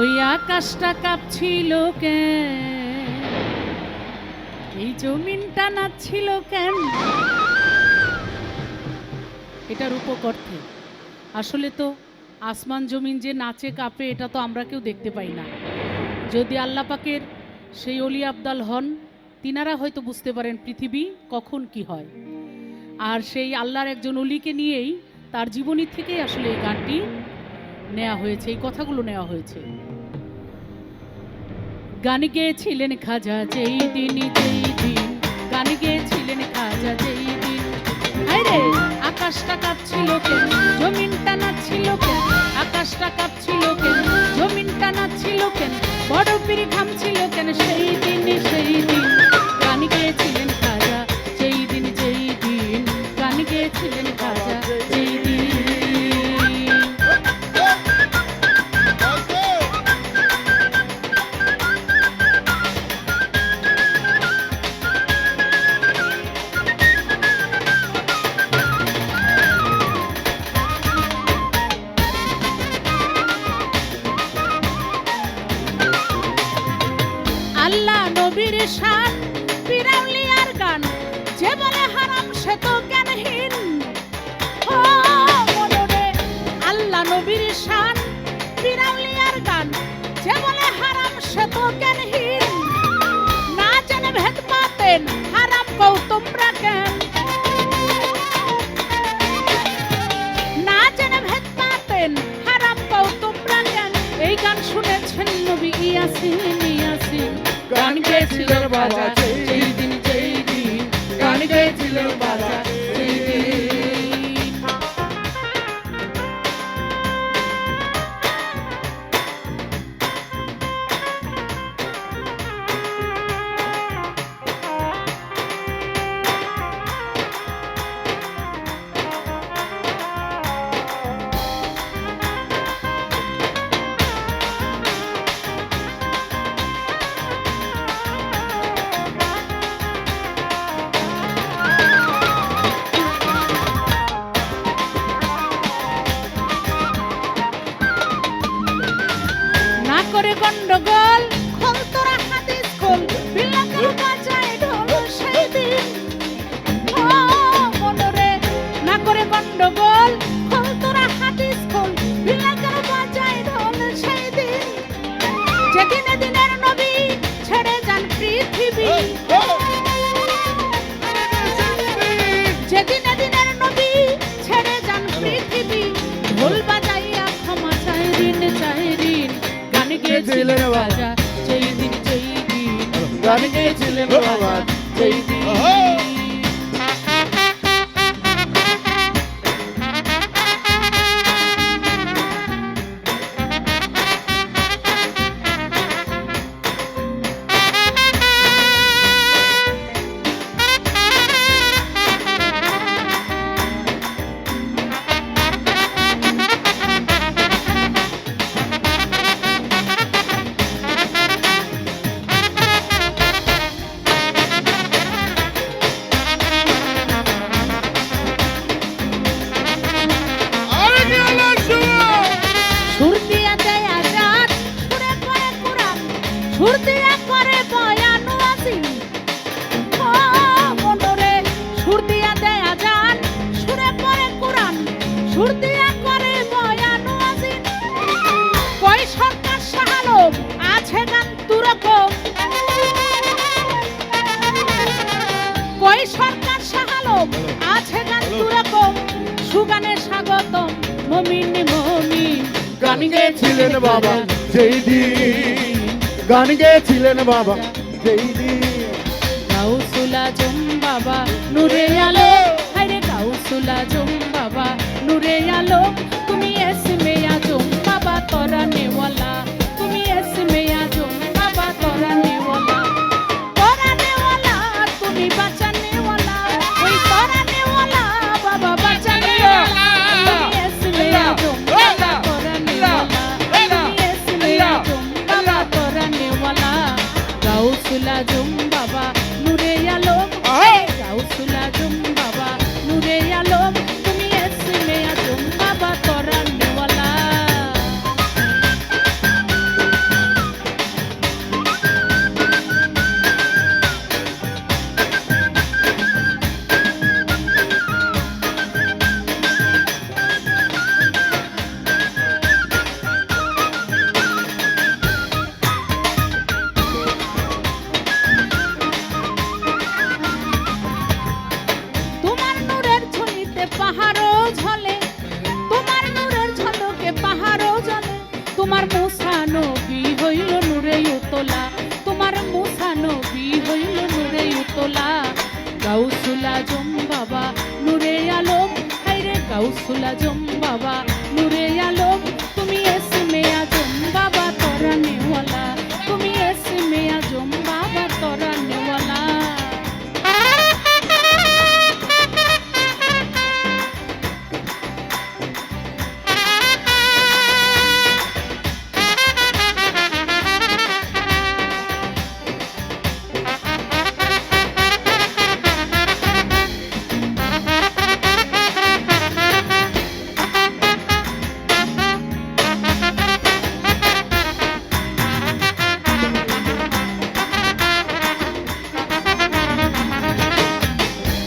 ওই আকাশটা কাঁপছিল কেন? এই জমিনটা নাচছিল কেন? এটার উপকর্থে। আসলে তো আসমান জমিন যে নাচে কাঁপে, এটা তো আমরা কেউ দেখতে পাই না। যদি আল্লাহ পাকের সেই অলি আবদাল হন, তিনারা হয়তো বুঝতে পারেন পৃথিবী কখন কি হয়। আর সেই আল্লাহর একজন অলিকে নিয়েই তার জীবনী থেকেই আসলে এই গানটি নেওয়া হয়েছে, এই কথাগুলো নেওয়া হয়েছে। গান গেয়েছিলেন খাজা যেই দিন যেই দিন গান গেয়েছিলেন খাজা যেই দিন আকাশটা কাঁপছিল কেন? জমিনটা নাচছিল কেন? আকাশটা কাঁপছিল কেন? জমিনটা নাচছিল কেন? বড় পিড়ি ঘামছিল কেন? সেই দিন সেই দিন গান গেয়েছিলেন খাজা যেই দিন যেই দিন গান গেয়েছিলেন খাজা নবীর শান পিরাউলিয়ার গান। যে বলে হারাম, সে তো জ্ঞানহীন। না জেনে ভেদ পাতেন, হারাম কৌ তোমরা কেন? না জেনে ভেদ পাতেন, হারাম কৌ তোমরা কেন? এই গান শুনেছেন নবী ইয়াসিন ইয়াসিন। গান গেয়েছিলেন বাবা করে গন্ডগোল। গান গেয়েছিলেন রাজা যেই দিন যেই দিন গান গেয়েছিলেন রাত সুরে করে কুরআন সুর গান গেয়েছিলেন বাবা। যেই দিন গান গেয়েছিলেন বাবা। যেই দিন কাউসুলা জম বাবা নূরে আলো। হায়রে কাউসুলা জম বাবা নূরে আলো। তুমি এসমে আজম বাবা তোরা নেওয়ালা। মুসা নবী হইল নুরে উতলা? গাউসুলা জম বাবা, নুরে আলোক। হাইরে গাউসুলা জম বাবা, নুরে আলম তুমি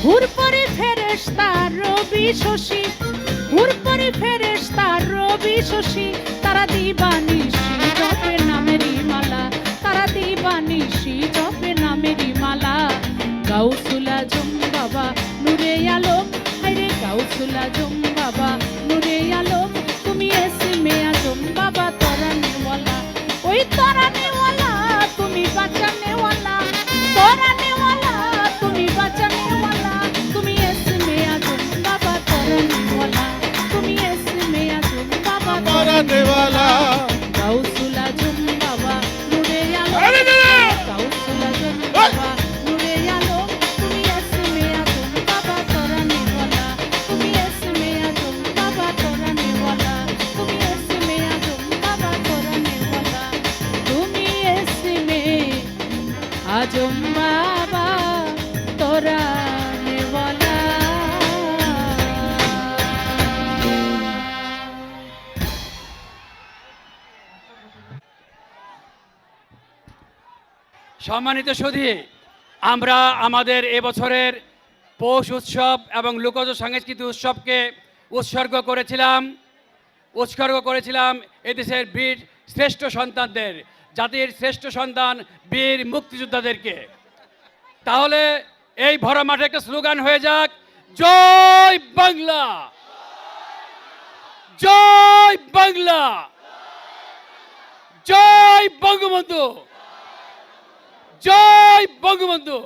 হুর পরে তার রবি শশী হুর পরে তার রবি শশী, তারা দিবানিশি জপে নামেরই মালা, তারা দিবানিশি সম্মানিত সুধী, আমরা আমাদের এবছরের পৌষ উৎসব এবং লোকজ সাংস্কৃতিক উৎসবকে উৎসর্গ করেছিলাম উৎসর্গ করেছিলাম এদেশের বীর শ্রেষ্ঠ সন্তানদের, জাতির শ্রেষ্ঠ সন্তান বীর মুক্তিযোদ্ধাদেরকে। তাহলে এই ভরা মাঠে একটা স্লোগান হয়ে যাক, জয় বাংলা! জয় বাংলা! জয় বঙ্গবন্ধু! জয় বঙ্গবন্ধু!